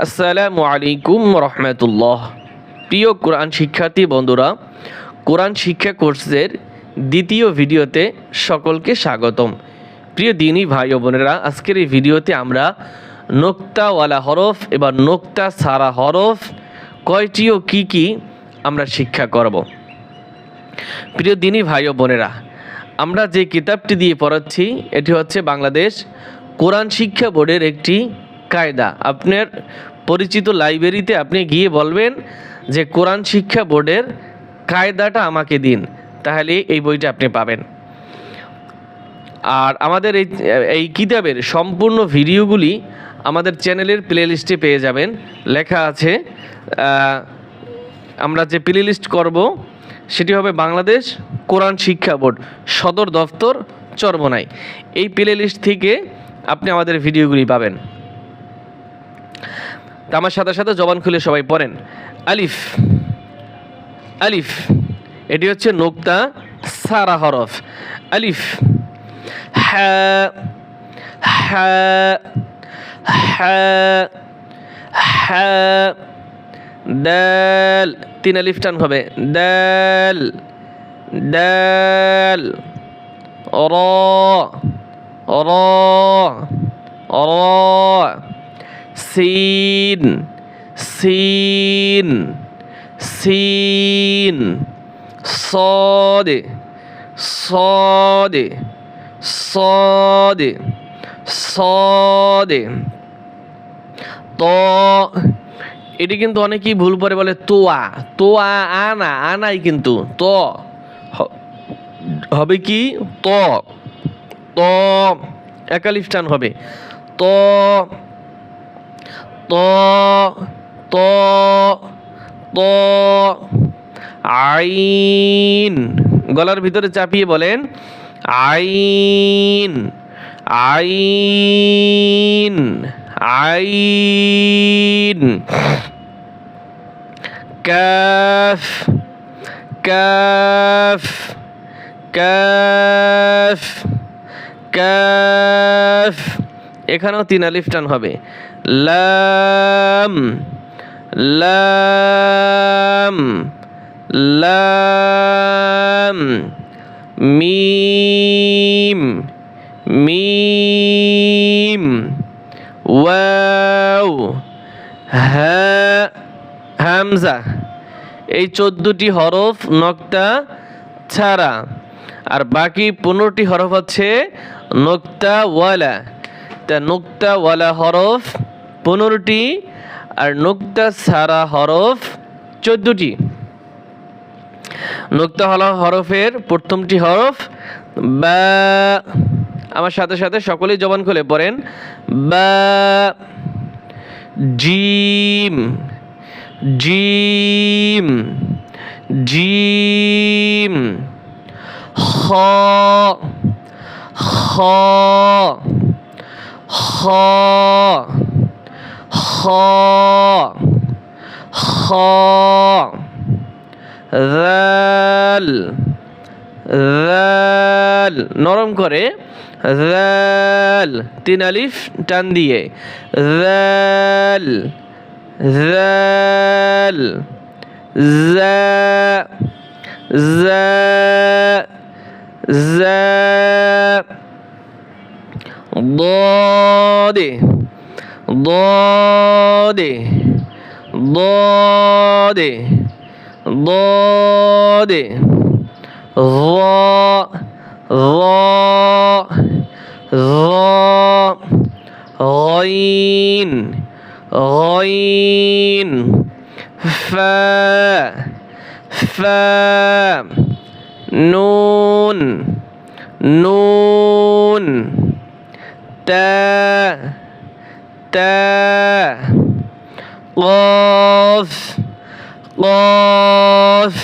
আসসালামু আলাইকুম রহমতুল্লাহ। প্রিয় কোরআন শিক্ষার্থী বন্ধুরা, কোরআন শিক্ষা কোর্সের দ্বিতীয় ভিডিওতে সকলকে স্বাগতম। প্রিয় দিনী ভাই ও বোনেরা, আজকের এই ভিডিওতে আমরা নোক্তাওয়ালা হরফ এবার নোক্তা সারা হরফ কয়টি ও কী কী আমরা শিক্ষা করব। প্রিয় দিনী ভাই ও বোনেরা, আমরা যে কিতাবটি দিয়ে পড়াচ্ছি, এটি হচ্ছে বাংলাদেশ কোরআন শিক্ষা বোর্ডের একটি কায়দা। আপনার পরিচিত লাইব্রেরিতে আপনি গিয়ে বলবেন যে, কোরআন শিক্ষা বোর্ডের কায়দাটা আমাকে দিন। তাহলে এই বইটা আপনি পাবেন। আর আমাদের এই এই কিতাবের সম্পূর্ণ ভিডিওগুলি আমাদের চ্যানেলের প্লেলিস্টে পেয়ে যাবেন। লেখা আছে আমরা যে প্লে লিস্ট করব, সেটি হবে বাংলাদেশ কোরআন শিক্ষা বোর্ড, সদর দফতর চরমনাই। এই প্লে লিস্ট থেকে আপনি আমাদের ভিডিওগুলি পাবেন। তা আমার সাথে সাথে জবান খুলে সবাই পড়েন। আলিফ আলিফ, এটি হচ্ছে নোক্তা সারা হরফ। আলিফ হ্যাঁ তিন আলিফ টান হবে। দাল দাল, র র র। সিন সিন সিন صاد صاد صاد صاد ত এটি কিন্তু অনেকেই ভুল করে বলে তোয়া তোয়া আনা আনাই কিন্তু ত হ- হবে কি ত ত একালিফ টান হবে ত ত ত ত, আইন। গলার ভিতরে চাপিয়ে বলেন, আইন আইন আইন। কাফ কাফ কাফ কাফ এখানেও তিন আলিফ টান হবে। লাম লাম লাম, মিম মিম, ওয়াও, হা, হামজা। এই চোদ্দটি হরফ নক্তা ছাড়া। আর বাকি পনেরোটি হরফ হচ্ছে নোক্তা ওয়ালা তা নোক্তা ওয়ালা হরফ পনেরোটি আর নোক্তা সারা হরফ চোদ্দটি। নোক্তা হলা হরফের প্রথমটি হরফ। বা, আমার সাথে সাথে সকলেই জবান খুলে পড়েন। বা, জিম জিম জিম খ খ খ খ খ জাল জাল নরম করে জাল তিন আলিফ টান দিয়ে জাল জাল জা জা জা ضاد ضاد ضاد ضاد. ظا ظا ظا غين غين. فا فا نون نون. تا تا قاف قاف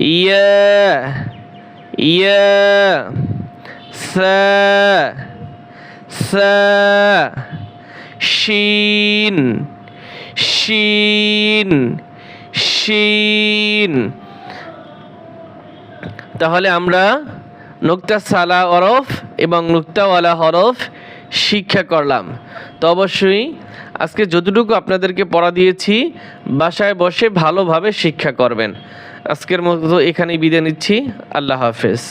يا يا ثا ثا شين شين شين তাহলে আমরা নুক্তা সালা হরফ এবং নুক্তাওয়ালা হরফ শিক্ষা করলাম তো অবশ্যই আজকে যতটুকু আপনাদেরকে পড়া দিয়েছি, বাসায় বসে ভালোভাবে শিক্ষা করবেন। আজকের মতো এখানেই বিদায় নিচ্ছি। আল্লাহ হাফেজ।